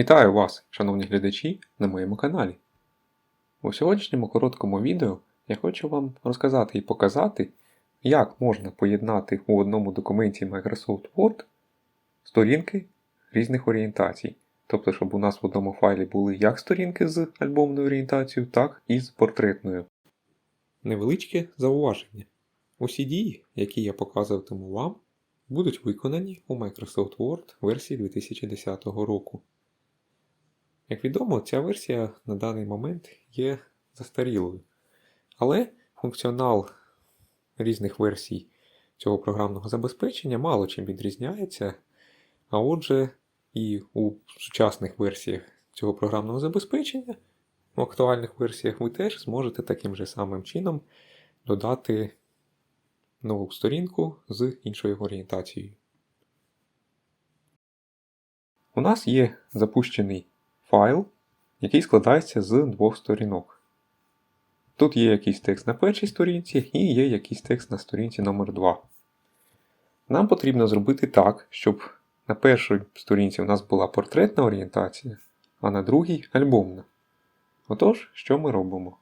Вітаю вас, шановні глядачі, на моєму каналі. У сьогоднішньому короткому відео я хочу вам розказати і показати, як можна поєднати у одному документі Microsoft Word сторінки різних орієнтацій. Тобто, щоб у нас в одному файлі були як сторінки з альбомною орієнтацією, так і з портретною. Невеличке зауваження. Усі дії, які я показуватиму вам, будуть виконані у Microsoft Word версії 2010 року. Як відомо, ця версія на даний момент є застарілою. Але функціонал різних версій цього програмного забезпечення мало чим відрізняється. А отже, і у сучасних версіях цього програмного забезпечення, у актуальних версіях, ви теж зможете таким же самим чином додати нову сторінку з іншою орієнтацією. У нас є запущений файл, який складається з двох сторінок. Тут є якийсь текст на першій сторінці і є якийсь текст на сторінці номер 2 Нам потрібно зробити так, щоб на першій сторінці у нас була портретна орієнтація, а на другій альбомна. Отож, що ми робимо?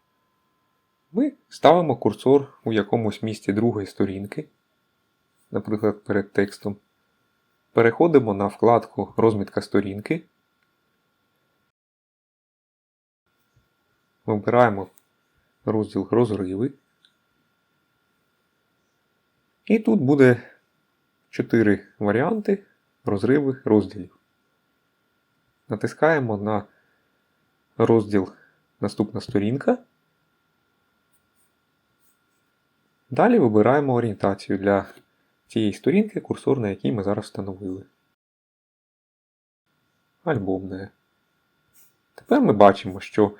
Ми ставимо курсор у якомусь місці другої сторінки, наприклад, перед текстом. Переходимо на вкладку Розмітка сторінки. Вибираємо розділ розриви. І тут буде 4 варіанти розриви розділів. Натискаємо на розділ Наступна сторінка. Далі вибираємо орієнтацію для цієї сторінки, курсор на якій ми зараз встановили. Альбомне. Тепер ми бачимо, що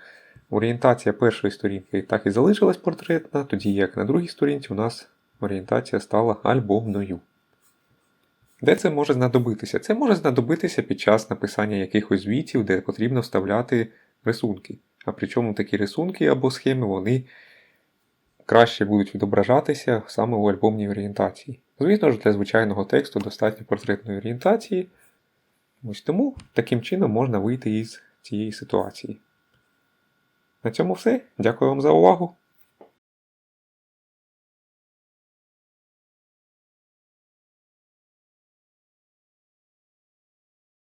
орієнтація першої сторінки так і залишилась портретна, тоді як на другій сторінці у нас орієнтація стала альбомною. Де це може знадобитися? Це може знадобитися під час написання якихось звітів, де потрібно вставляти рисунки. А причому такі рисунки або схеми вони краще будуть відображатися саме у альбомній орієнтації. Звісно ж, для звичайного тексту достатньо портретної орієнтації. Ось тому таким чином можна вийти із цієї ситуації. На цьому все. Дякую вам за увагу.